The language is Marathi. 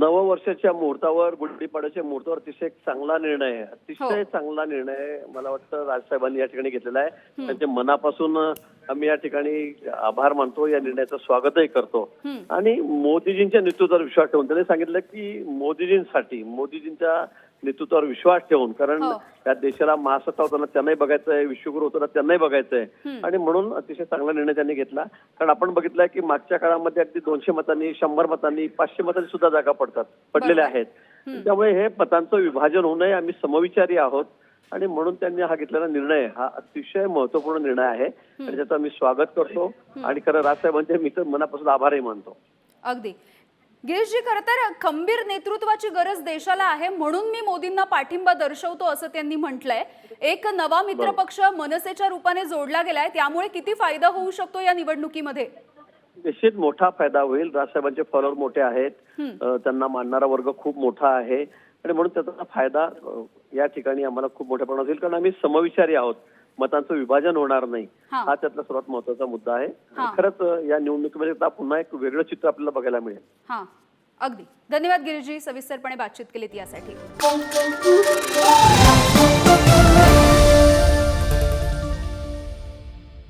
नववर्षाच्या मुहूर्तावर गुढीपाड्याच्या मुहूर्तावर अतिशय चांगला निर्णय आहे अतिशय हो. चांगला निर्णय. मला वाटतं राजसाहेबांनी या ठिकाणी घेतलेला आहे त्यांच्या मनापासून आम्ही या ठिकाणी आभार मानतो या निर्णयाचं स्वागतही करतो. आणि मोदीजींच्या नेतृत्वावर विश्वास ठेवून त्यांनी सांगितलं की मोदीजींसाठी मोदीजींच्या नेतृत्वावर विश्वास ठेवून कारण हो. या देशाला महासत्ता होताना त्यांनाही बघायचं आहे विश्वगुरु होताना त्यांनाही बघायचं आहे आणि म्हणून अतिशय चांगला निर्णय त्यांनी घेतला. कारण आपण बघितलंय की मागच्या काळामध्ये अगदी दोनशे मतांनी शंभर मतांनी पाचशे मतांनी सुद्धा जागा पडतात पडलेल्या. आहेत. त्यामुळे हे मतांचं विभाजन होऊ नये आम्ही समविचारी आहोत. आणि म्हणून त्यांनी हा घेतलेला निर्णय हा अतिशय महत्त्वपूर्ण निर्णय आहे. आणि त्याचं आम्ही स्वागत करतो. आणि खरं राजसाहेबांचे मी तर मनापासून आभारही मानतो. अगदी. गिरीशजी खरं तर खंबीर नेतृत्वाची गरज देशाला आहे म्हणून मी मोदींना पाठिंबा दर्शवतो असं त्यांनी म्हटलंय. एक नवा मित्र पक्ष मनसेच्या रूपाने जोडला गेलाय त्यामुळे किती फायदा होऊ शकतो या निवडणुकीमध्ये? निश्चित मोठा फायदा होईल. राजसाहेबांचे फॉलोअर मोठे आहेत. त्यांना मानणारा वर्ग खूप मोठा आहे. आणि म्हणून त्याचा फायदा या ठिकाणी आम्हाला खूप मोठ्या प्रमाणात होईल. कारण आम्ही समविचारी आहोत. मतांचं विभाजन होणार नाही. हा. त्यातला सर्वात महत्त्वाचा मुद्दा आहे. हा. खरंच या निवडणुकीमध्ये आता पुन्हा एक वेगळं चित्र आपल्याला बघायला मिळेल. हां. अगदी. धन्यवाद गिरीशजी सविस्तरपणे बातचीत केलीत यासाठी.